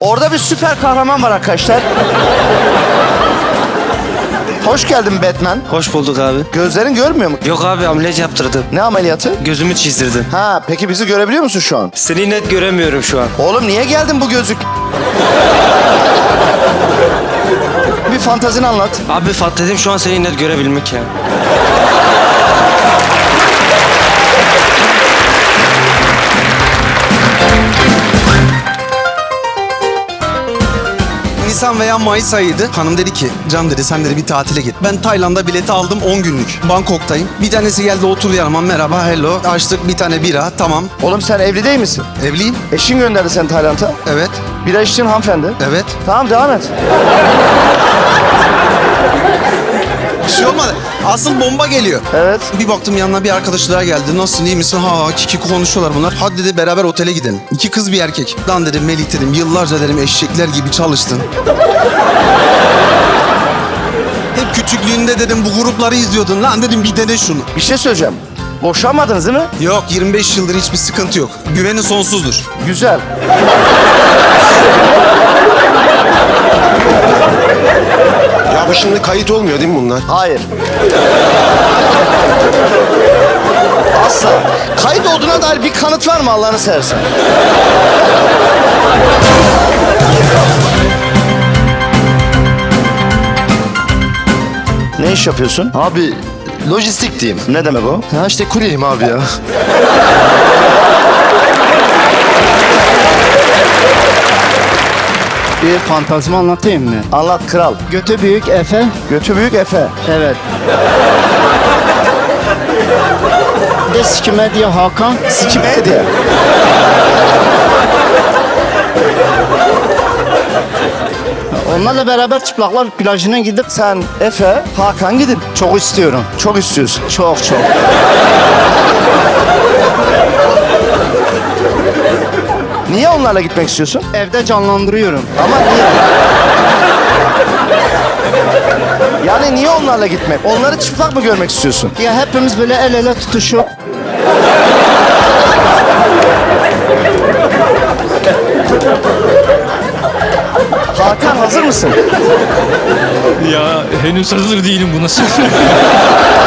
Orada bir süper kahraman var arkadaşlar. Hoş geldin Batman. Hoş bulduk abi. Gözlerin görmüyor mu? Yok abi ameliyat yaptırdım. Ne ameliyatı? Gözümü çizdirdi. Ha peki bizi görebiliyor musun şu an? Seni net göremiyorum şu an. Oğlum niye geldin bu gözlük? bir fantazini anlat. Abi fantedim şu an seni net görebilmek ya. Nisan veya Mayıs ayıydı. Hanım dedi ki, Can dedi sen dedi bir tatile git. Ben Tayland'a bileti aldım 10 günlük. Bangkok'tayım. Bir tanesi geldi oturdu yanıma. Merhaba, hello. Açtık bir tane bira. Tamam. Oğlum sen evli değil misin? Evliyim. Eşin gönderdi seni Tayland'a. Evet. Bira içtin hanımefendi. Evet. Tamam devam et. Bir şey olmadı. Asıl bomba geliyor. Evet. Bir baktım yanına bir arkadaşı daha geldi. Nasılsın iyi misin? Ha ha kiki konuşuyorlar bunlar. Hadi dedi beraber otele gidelim. İki kız bir erkek. Lan dedim Melih dedim yıllarca dedim eşekler gibi çalıştın. Hep küçüklüğünde dedim bu grupları izliyordun. Lan dedim bir dene şunu. Bir şey söyleyeceğim. Boşanmadınız değil mi? Yok 25 yıldır hiçbir sıkıntı yok. Güveni sonsuzdur. Güzel. Ya bu şimdi kayıt olmuyor değil mi bunlar? Hayır. Asla. Kayıt olduğuna dair bir kanıt var mı Allah'ını seversen? Ne iş yapıyorsun? Abi lojistik diyeyim. Ne demek o? Ha işte kuryeyim abi ya. Bir fantazimi anlatayım mı? Anlat kral. Götü büyük Efe. Götü büyük Efe. Evet. Bir de sikime diye Hakan. Sikime hediye. Onlarla beraber çıplaklar plajına gidip Sen Efe, Hakan gidin. çok istiyorum. Çok istiyorsun. Çok çok. Niye onlarla gitmek istiyorsun? Evde canlandırıyorum. Ama niye? Yani niye onlarla gitmek? Onları çıplak mı görmek istiyorsun? Ya hepimiz böyle el ele tutuşup Hakan hazır mısın? Ya henüz hazır değilim bu